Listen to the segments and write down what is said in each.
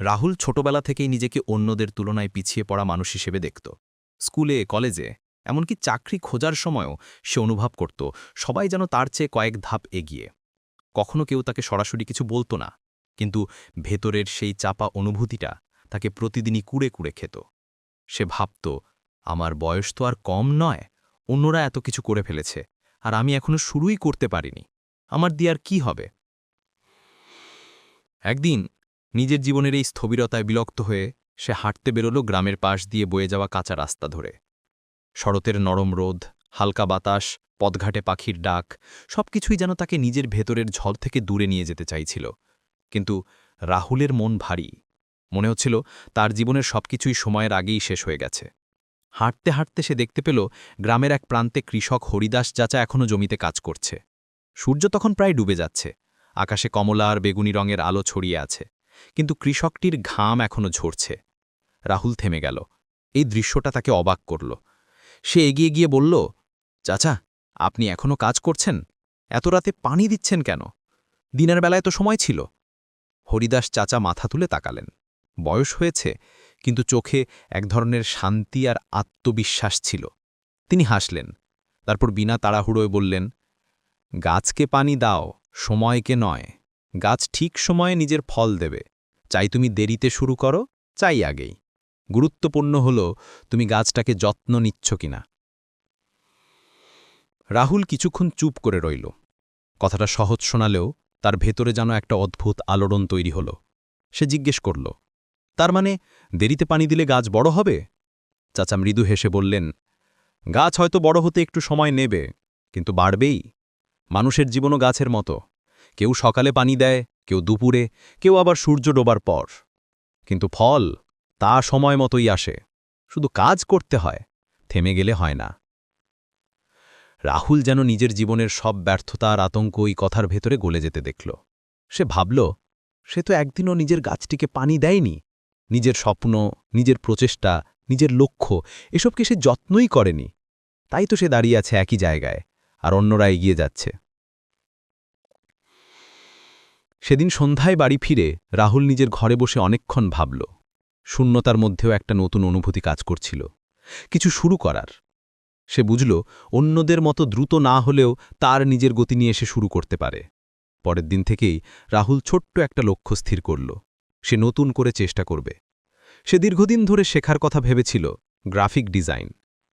রাহুল ছোটবেলা থেকেই নিজেকে অন্যদের তুলনায় পিছিয়ে পড়া মানুষ হিসেবে দেখত। স্কুলে, কলেজে, এমনকি চাকরি খোঁজার সময়ও সে অনুভব করত, সবাই যেন তার চেয়ে কয়েক ধাপ এগিয়ে। কখনো কেউ তাকে সরাসরি কিছু বলতো না, কিন্তু ভেতরের সেই চাপা অনুভূতিটা তাকে প্রতিদিনই কুড়ে কুড়ে খেত। সে ভাবত, আমার বয়স তো আর কম নয়, অন্যরা এত কিছু করে ফেলেছে, আর আমি এখনও শুরুই করতে পারিনি, আমার দিয়ে আর কী হবে? একদিন নিজের জীবনের এই স্থবিরতায় বিলক্ত হয়ে সে হাঁটতে বেরোল গ্রামের পাশ দিয়ে বয়ে যাওয়া কাঁচা রাস্তা ধরে। শরতের নরম রোদ, হালকা বাতাস পদঘাটে পাখির ডাক, সবকিছুই যেন তাকে নিজের ভেতরের ঝড় থেকে দূরে নিয়ে যেতে চাইছিল। কিন্তু রাহুলের মন ভারী। মনে হচ্ছিল তার জীবনের সবকিছুই সময়ের আগেই শেষ হয়ে গেছে। হাঁটতে হাঁটতে সে দেখতে পেল গ্রামের এক প্রান্তে কৃষক হরিদাস চাচা এখনও জমিতে কাজ করছে। সূর্য তখন প্রায় ডুবে যাচ্ছে। আকাশে কমলা আর বেগুনি রঙের আলো ছড়িয়ে আছে। কিন্তু কৃষকটির ঘাম এখনও ঝরছে। রাহুল থেমে গেল। এই দৃশ্যটা তাকে অবাক করল। সে এগিয়ে গিয়ে বলল, চাচা, আপনি এখনও কাজ করছেন? এত রাতে পানি দিচ্ছেন কেন? দিনের বেলায় তো সময় ছিল। হরিদাস চাচা মাথা তুলে তাকালেন। বয়স হয়েছে, কিন্তু চোখে এক ধরনের শান্তি আর আত্মবিশ্বাস ছিল। তিনি হাসলেন, তারপর বিনা তাড়াহুড়োয় বললেন, গাছকে পানি দাও, সময়কে নয়। গাছ ঠিক সময়ে নিজের ফল দেবে। চাই তুমি দেরিতে শুরু করো, চাই আগেই। গুরুত্বপূর্ণ হল, তুমি গাছটাকে যত্ন নিচ্ছ কিনা। রাহুল কিছুক্ষণ চুপ করে রইল। কথাটা সহজ শোনালেও তার ভেতরে যেন একটা অদ্ভুত আলোড়ন তৈরি হল। সে জিজ্ঞেস করল, তার মানে দেরিতে পানি দিলে গাছ বড় হবে? চাচা মৃদু হেসে বললেন, গাছ হয়তো বড় হতে একটু সময় নেবে, কিন্তু বাড়বেই। মানুষের জীবনও গাছের মতো। কেউ সকালে পানি দেয়, কেউ দুপুরে, কেউ আবার সূর্য ডোবার পর। কিন্তু ফল তা সময় মতোই আসে। শুধু কাজ করতে হয়, থেমে গেলে হয় না। রাহুল যেন নিজের জীবনের সব ব্যর্থতা আর আতঙ্ক ওই কথার ভেতরে গলে যেতে দেখল। সে ভাবল, সে তো একদিনও নিজের গাছটিকে পানি দেয়নি। নিজের স্বপ্ন, নিজের প্রচেষ্টা, নিজের লক্ষ্য এসবকে সে যত্নই করেনি? তাই তো সে দাঁড়িয়ে আছে একই জায়গায়, আর অন্যরা এগিয়ে যাচ্ছে। সেদিন সন্ধ্যায় বাড়ি ফিরে রাহুল নিজের ঘরে বসে অনেকক্ষণ ভাবল। শূন্যতার মধ্যেও একটা নতুন অনুভূতি কাজ করছিল। কিছু শুরু করার। সে বুঝল, অন্যদের মতো দ্রুত না হলেও তার নিজের গতি নিয়ে এসে শুরু করতে পারে। পরের দিন থেকেই রাহুল ছোট্ট একটা লক্ষ্য স্থির করল। সে নতুন করে চেষ্টা করবে। সে দীর্ঘদিন ধরে শেখার কথা ভেবেছিল, গ্রাফিক ডিজাইন।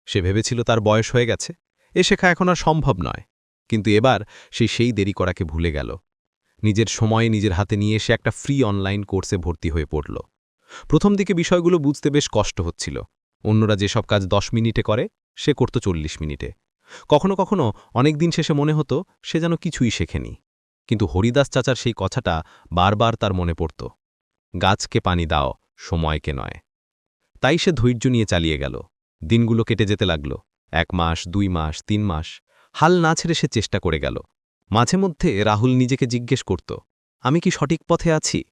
সে ভেবেছিল তার বয়স হয়ে গেছে। এ শেখা এখন আর সম্ভব নয়। কিন্তু এবার সে সেই দেরি করাকে ভুলে গেল। নিজের সময় নিজের হাতে নিয়ে এসে একটা ফ্রি অনলাইন কোর্সে ভর্তি হয়ে পড়ল। প্রথম দিকে বিষয়গুলো বুঝতে বেশ কষ্ট হচ্ছিল। অন্যরা যেসব কাজ দশ মিনিটে করে, সে করত চল্লিশ মিনিটে। কখনো কখনো অনেক দিন শেষে মনে হতো, সে যেন কিছুই শেখেনি। কিন্তু হরিদাস চাচার সেই কথাটা বারবার তার মনে পড়ত। গাছকে পানি দাও, সময়কে নয়। তাই সে ধৈর্য নিয়ে চালিয়ে গেল। দিনগুলো কেটে যেতে লাগল। এক মাস, দুই মাস, তিন মাস। হাল না ছেড়ে সে চেষ্টা করে গেল। মাঝে মধ্যে রাহুল নিজেকে জিজ্ঞেস করত, আমি কি সঠিক পথে আছি?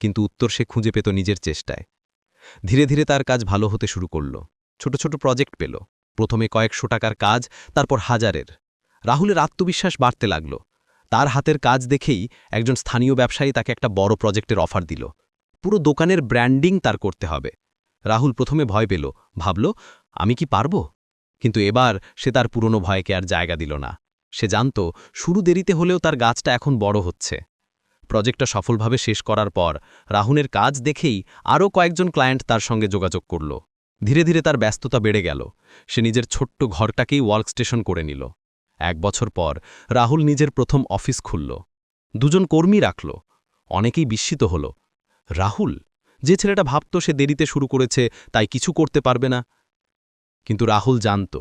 কিন্তু উত্তর সে খুঁজে পেত নিজের চেষ্টায়। ধীরে ধীরে তার কাজ ভালো হতে শুরু করল। ছোট ছোট প্রজেক্ট পেল। প্রথমে কয়েকশো টাকার কাজ, তারপর হাজারের। রাহুলের আত্মবিশ্বাস বাড়তে লাগল। তার হাতের কাজ দেখেই একজন স্থানীয় ব্যবসায়ী তাকে একটা বড় প্রজেক্টের অফার দিল। পুরো দোকানের ব্র্যান্ডিং তার করতে হবে। রাহুল প্রথমে ভয় পেল। ভাবল, আমি কি পারব? কিন্তু এবার সে তার পুরনো ভয়কে আর জায়গা দিল না। সে জানত শুরু দেরিতে হলেও তার গাছটা এখন বড় হচ্ছে। প্রজেক্টটা সফলভাবে শেষ করার পর রাহুনের কাজ দেখেই আরও কয়েকজন ক্লায়েন্ট তার সঙ্গে যোগাযোগ করল। ধীরে ধীরে তার ব্যস্ততা বেড়ে গেল। সে নিজের ছোট্ট ঘরটাকেই ওয়ার্কস্টেশন করে নিল। এক বছর পর রাহুল নিজের প্রথম অফিস খুলল। দুজন কর্মী রাখল। অনেকেই বিস্মিত হল। রাহুল? যে ছেলেটা ভাবত সে দেরিতে শুরু করেছে, তাই কিছু করতে পারবে না। কিন্তু রাহুল জানত,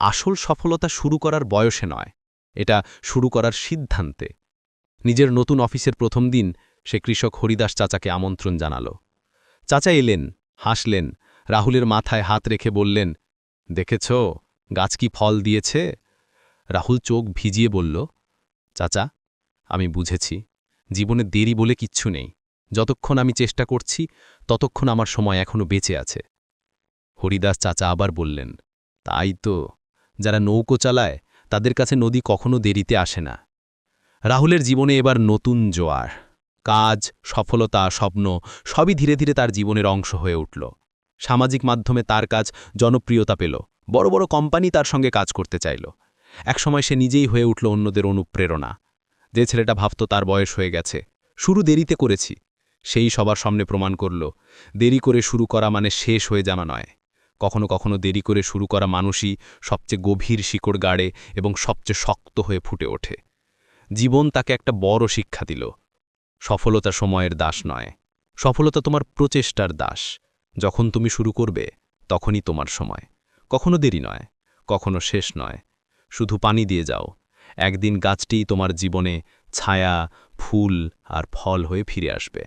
আসল সফলতা শুরু করার বয়সে নয়। এটা শুরু করার সিদ্ধান্তে। নিজের নতুন অফিসের প্রথম দিন সে কৃষক হরিদাস চাচাকে আমন্ত্রণ জানাল। চাচা এলেন, হাসলেন, রাহুলের মাথায় হাত রেখে বললেন, দেখেছ, গাছ কি ফল দিয়েছে? রাহুল চোখ ভিজিয়ে বলল, চাচা, আমি বুঝেছি। জীবনে দেরি বলে কিচ্ছু নেই। যতক্ষণ আমি চেষ্টা করছি, ততক্ষণ আমার সময় এখনও বেঁচে আছে। হরিদাস চাচা আবার বললেন, তাই তো। যারা নৌকো চালায় তাদের কাছে নদী কখনো দেরিতে আসে না। রাহুলের জীবনে এবার নতুন জোয়ার। কাজ, সফলতা, স্বপ্ন সবই ধীরে ধীরে তার জীবনের অংশ হয়ে উঠল। সামাজিক মাধ্যমে তার কাজ জনপ্রিয়তা পেল। বড় বড় কোম্পানি তার সঙ্গে কাজ করতে চাইল। একসময় সে নিজেই হয়ে উঠল অন্যদের অনুপ্রেরণা। যে ছেলেটা ভাবত তার বয়স হয়ে গেছে। শুরু দেরিতে করেছি। সেই সবার সামনে প্রমাণ করল, দেরি করে শুরু করা মানে শেষ হয়ে জানা নয়। কখনো কখনো দেরি করে শুরু করা মানুষই সবচেয়ে গভীর শিকড় গাড়ে এবং সবচেয়ে শক্ত হয়ে ফুটে ওঠে। জীবন তাকে একটা বড় শিক্ষা দিল। সফলতা সময়ের দাস নয়। সফলতা তোমার প্রচেষ্টার দাস। যখন তুমি শুরু করবে, তখনই তোমার সময়। কখনো দেরি নয়, কখনো শেষ নয়। শুধু পানি দিয়ে যাও। একদিন গাছটিই তোমার জীবনে ছায়া, ফুল আর ফল হয়ে ফিরে আসবে।